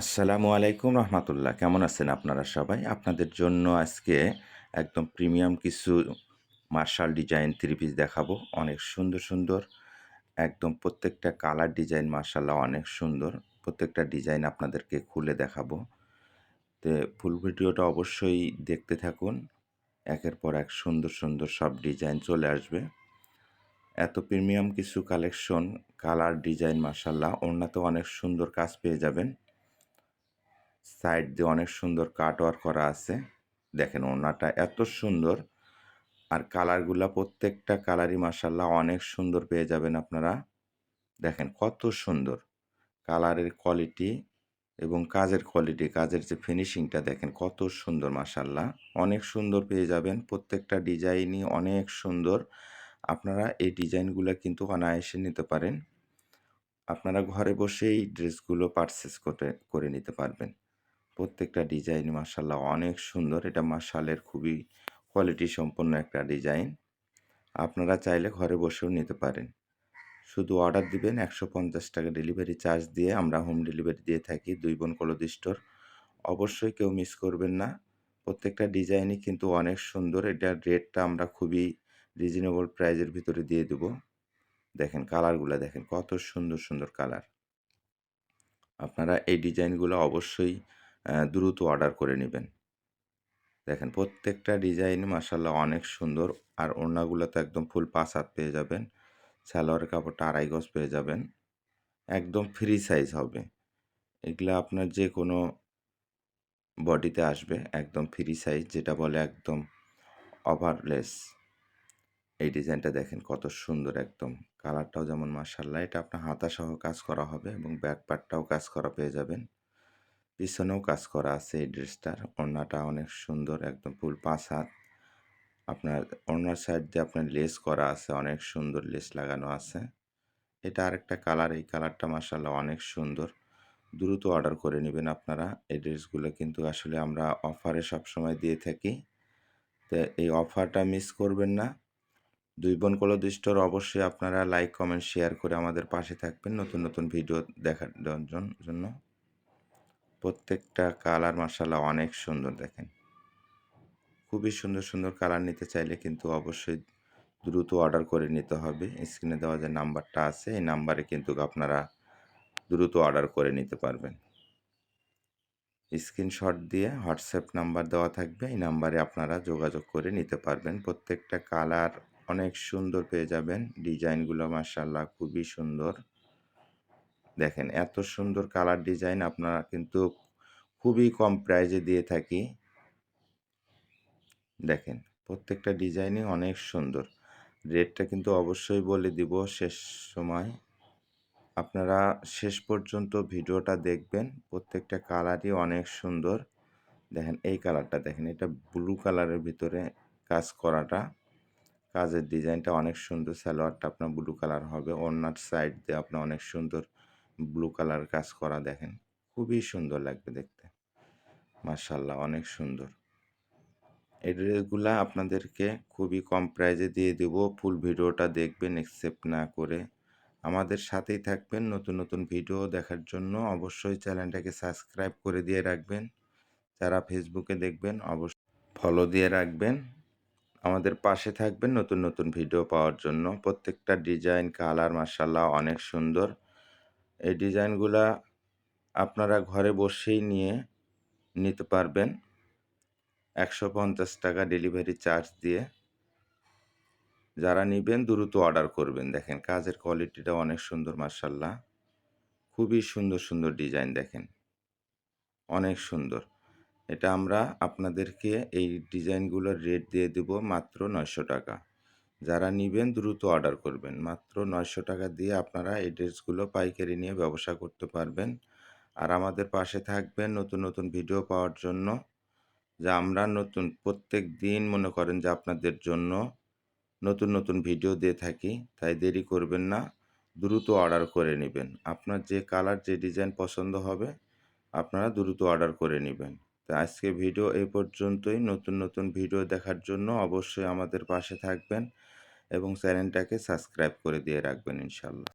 আসসালামু আলাইকুম রহমতুল্লাহ। কেমন আছেন আপনারা সবাই? আপনাদের জন্য আজকে একদম প্রিমিয়াম কিছু মার্শাল ডিজাইন থ্রি পিস দেখাবো। অনেক সুন্দর সুন্দর। একদম প্রত্যেকটা কালার ডিজাইন মার্শাল্লাহ অনেক সুন্দর। প্রত্যেকটা ডিজাইন আপনাদেরকে খুলে দেখাবো। তো ফুল ভিডিওটা অবশ্যই দেখতে থাকুন। একের পর এক সুন্দর সুন্দর সব ডিজাইন চলে আসবে। এত প্রিমিয়াম কিছু কালেকশন কালার ডিজাইন মার্শাল্লাহ ওনাতে অনেক সুন্দর কাজ পেয়ে যাবেন। সাইড দিয়ে অনেক সুন্দর কাটওয়ার করা আছে। দেখেন ওনাটা এত সুন্দর। আর কালারগুলা প্রত্যেকটা কালারই মাসাল্লাহ অনেক সুন্দর পেয়ে যাবেন আপনারা। দেখেন কত সুন্দর। কালারের কোয়ালিটি এবং কাজের কোয়ালিটি, কাজের যে ফিনিশিংটা দেখেন কত সুন্দর মাসাল্লাহ অনেক সুন্দর পেয়ে যাবেন। প্রত্যেকটা ডিজাইনই অনেক সুন্দর। আপনারা এই ডিজাইনগুলো কিন্তু অনায়াসে নিতে পারেন। আপনারা ঘরে বসেই ড্রেসগুলো পারচেস করে করে নিতে পারবেন। প্রত্যেকটা ডিজাইন মার্শাল্লাহ অনেক সুন্দর। এটা মার্শালের খুবই কোয়ালিটি সম্পন্ন একটা ডিজাইন আপনারা চাইলে ঘরে বসেও নিতে পারেন। শুধু অর্ডার দিবেন একশো পঞ্চাশ টাকা ডেলিভারি চার্জ দিয়ে আমরা হোম ডেলিভারি দিয়ে থাকি দুই বোন কলদি স্টোর অবশ্যই কেউ মিস করবেন না। প্রত্যেকটা ডিজাইনই কিন্তু অনেক সুন্দর। এটার রেটটা আমরা খুবই রিজনেবল প্রাইজের ভিতরে দিয়ে দেব। দেখেন কালারগুলো দেখেন কত সুন্দর সুন্দর কালার আপনারা এই ডিজাইনগুলো অবশ্যই দ্রুত অর্ডার করে নেবেন। দেখেন, প্রত্যেকটা ডিজাইন মাসাল্লাহ অনেক সুন্দর আর ওড়নাগুলো তো একদম ফুল পাঁচ হাত পেয়ে যাবেন। সালোয়ারের কাপড়টা আড়াই গজ পেয়ে যাবেন। একদম ফ্রি সাইজ হবে। এগুলো আপনার যে কোনো বডিতে আসবে, একদম ফ্রি সাইজ যেটা বলে একদম ওভারলেস এই ডিজাইনটা দেখেন কত সুন্দর একদম। কালারটাও যেমন মার্শাল্লাহ এটা আপনার হাতা সহ কাজ করা হবে এবং ব্যাক পার্টটাও কাজ করা পেয়ে যাবেন। পিছনেও কাজ করা আছে এই ড্রেসটার। ওড়নাটা অনেক সুন্দর, একদম ফুল পাঁচ হাত। আপনার ওড়নার সাইড দিয়ে আপনার লেস করা আছে, অনেক সুন্দর লেস লাগানো আছে। এটা আরেকটা কালার এই কালারটা মাসাল্লাহ অনেক সুন্দর। দ্রুত অর্ডার করে নেবেন আপনারা। এই ড্রেসগুলো কিন্তু আসলে আমরা অফারে সবসময় দিয়ে থাকি। তো এই অফারটা মিস করবেন না। দুই বোন কলদিষ্টর অবশ্যই আপনারা লাইক কমেন্ট শেয়ার করে আমাদের পাশে থাকবেন নতুন নতুন ভিডিও দেখার জন্য। প্রত্যেকটা কালার মার্শাল্লাহ অনেক সুন্দর দেখেন। খুবই সুন্দর সুন্দর কালার নিতে চাইলে কিন্তু অবশ্যই দ্রুত অর্ডার করে নিতে হবে। স্ক্রিনে দেওয়া যে নাম্বারটা আছে, এই নাম্বারে কিন্তু আপনারা দ্রুত অর্ডার করে নিতে পারবেন। স্ক্রিনশট দিয়ে হোয়াটসঅ্যাপ নাম্বার দেওয়া থাকবে, এই নাম্বারে আপনারা যোগাযোগ করে নিতে পারবেন। প্রত্যেকটা কালার অনেক সুন্দর পেয়ে যাবেন। ডিজাইনগুলো মার্শাল্লাহ খুবই সুন্দর। দেখেন, এত সুন্দর কালার ডিজাইন আপনারা কিন্তু খুবই কম প্রাইজে দিয়ে থাকি। দেখেন, প্রত্যেকটা ডিজাইনই অনেক সুন্দর। রেটটা কিন্তু অবশ্যই বলে দিব শেষ সময়। আপনারা শেষ পর্যন্ত ভিডিওটা দেখবেন, প্রত্যেকটা কালারই অনেক সুন্দর। দেখেন, এই কালারটা দেখেন, এটা ব্লু কালারের ভিতরে কাজ করাটা। কাজের ডিজাইনটা অনেক সুন্দর, সালোয়ারটা আপনার ব্লু কালার হবে অন্যার সাইড দিয়ে আপনার অনেক সুন্দর ব্লু কালার কাজ করা দেখেন। খুবই সুন্দর লাগবে দেখতে। মার্শাল্লাহ অনেক সুন্দর। এই ড্রেসগুলা আপনাদেরকে খুবই কম প্রাইজে দিয়ে দেব। ফুল ভিডিওটা দেখবেন একসেপ্ট না করে আমাদের সাথেই থাকবেন। নতুন নতুন ভিডিও দেখার জন্য অবশ্যই চ্যানেলটাকে সাবস্ক্রাইব করে দিয়ে রাখবেন। যারা ফেসবুকে দেখবেন, অবশ্যই ফলো দিয়ে রাখবেন। আমাদের পাশে থাকবেন নতুন নতুন ভিডিও পাওয়ার জন্য। প্রত্যেকটা ডিজাইন কালার মার্শাল্লাহ অনেক সুন্দর। এই ডিজাইনগুলা আপনারা ঘরে বসেই নিয়ে নিতে পারবেন। একশো পঞ্চাশ টাকা ডেলিভারি চার্জ দিয়ে। যারা নেবেন দ্রুত অর্ডার করবেন। দেখেন, কাজের কোয়ালিটিটা অনেক সুন্দর মার্শাল্লাহ খুবই সুন্দর সুন্দর ডিজাইন দেখেন। অনেক সুন্দর। এটা আমরা আপনাদেরকে এই ডিজাইনগুলোর রেট দিয়ে দেব মাত্র নয়শো টাকা। যারা নেবেন দ্রুত অর্ডার করবেন। মাত্র নয়শো টাকা দিয়ে আপনারা এই ড্রেসগুলো পাইকারি নিয়ে ব্যবসা করতে পারবেন। আর আমাদের পাশে থাকবেন নতুন নতুন ভিডিও পাওয়ার জন্য, যা আমরা নতুন, প্রত্যেক দিন মনে করেন যে আপনাদের জন্য নতুন নতুন ভিডিও দিয়ে থাকি। তাই দেরি করবেন না, দ্রুত অর্ডার করে নেবেন। আপনার যে কালার, যে ডিজাইন পছন্দ হবে, আপনারা দ্রুত অর্ডার করে নেবেন। তো আজকে ভিডিও এই পর্যন্তই। নতুন নতুন ভিডিও দেখার জন্য অবশ্যই আমাদের পাশে থাকবেন এবং চ্যানেলটাকে সাবস্ক্রাইব করে দিয়ে রাখবেন ইনশাল্লাহ।